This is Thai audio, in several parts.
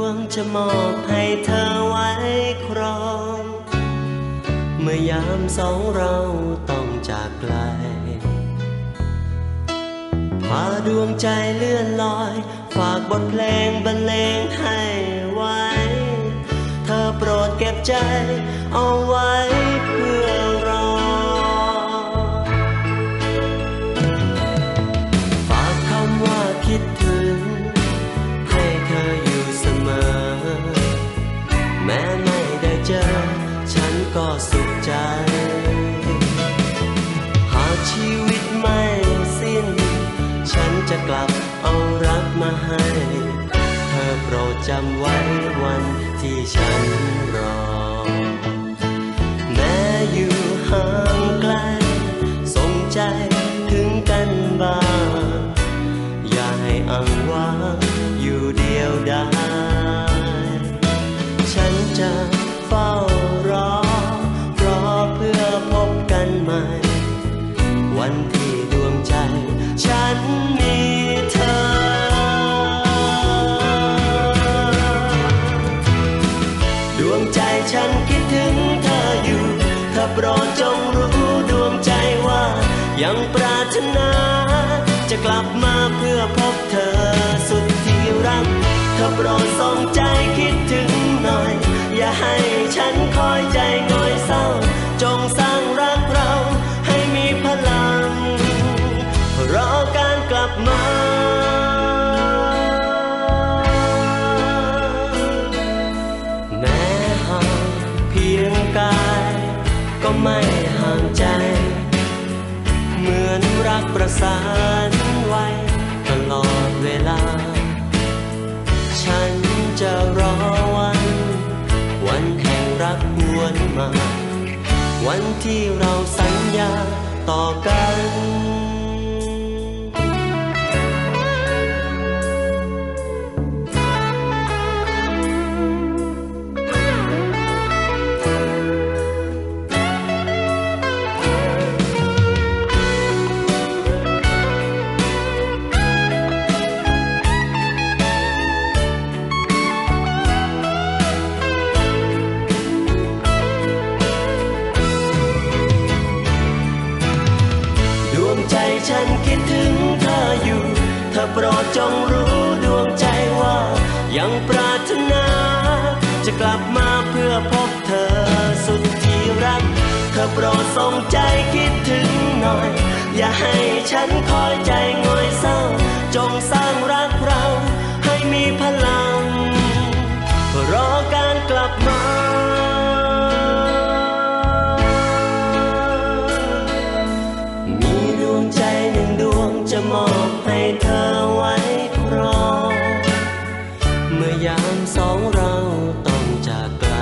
วงจะมอบให้เธอไว้ครอง เมื่อยามสองเราต้องจากไกลพาดวงใจเลื่อนลอย ฝากบทเพลงบรรเลงให้ไว้ เธอโปรดเก็บใจเอาไว้เพื่อ สุขใจ หากชีวิตไม่สิ้น ฉันจะกลับเอารักมาให้ เธอโปรดจำไว้วันที่ฉันรอ ฉันคิดถึงเธออยู่ถ้าโปรดจงรู้ดวงใจว่า ยังปรารถนา จะกลับมาเพื่อพบเธอสุดที่รัก ถ้าโปรดส่งใจคิดถึงหน่อย อย่าให้ฉันค สานไว้ตลอดเวลา ฉันจะรอวัน วันแห่งรักหวนมา วันที่เราสัญญาต่อกัน ฉันคิดถึงเธออยู่ เธอโปรดจงรู้ดวงใจว่า ยังปรารถนา จะกลับมาเพื่อพบเธอสุดที่รัก เธอโปรดส่งใจคิดถึงหน่อย อย่าให้ฉันคอยใจง่อยเศร้า จงสร้างรักเราให้มีพลังรอการกลับมา จะมอบให้เธอไว้ครอง เมื่อยามสองเราต้องจากไกล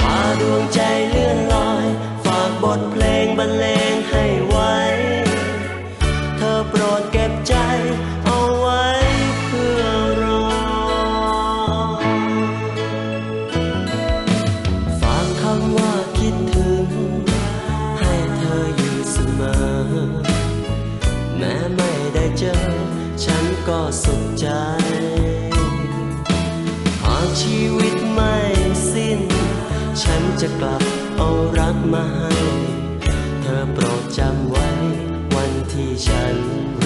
หาดวงใจเลื่อนลอย ฝากบทเพลงบรรเลงให้ไว้ เธอโปรดเก็บใจ ก็สุขใจ หากชีวิตไม่สิ้น ฉันจะกลับเอารักมาให้ เธอโปรดจำไว้วันที่ฉันรอ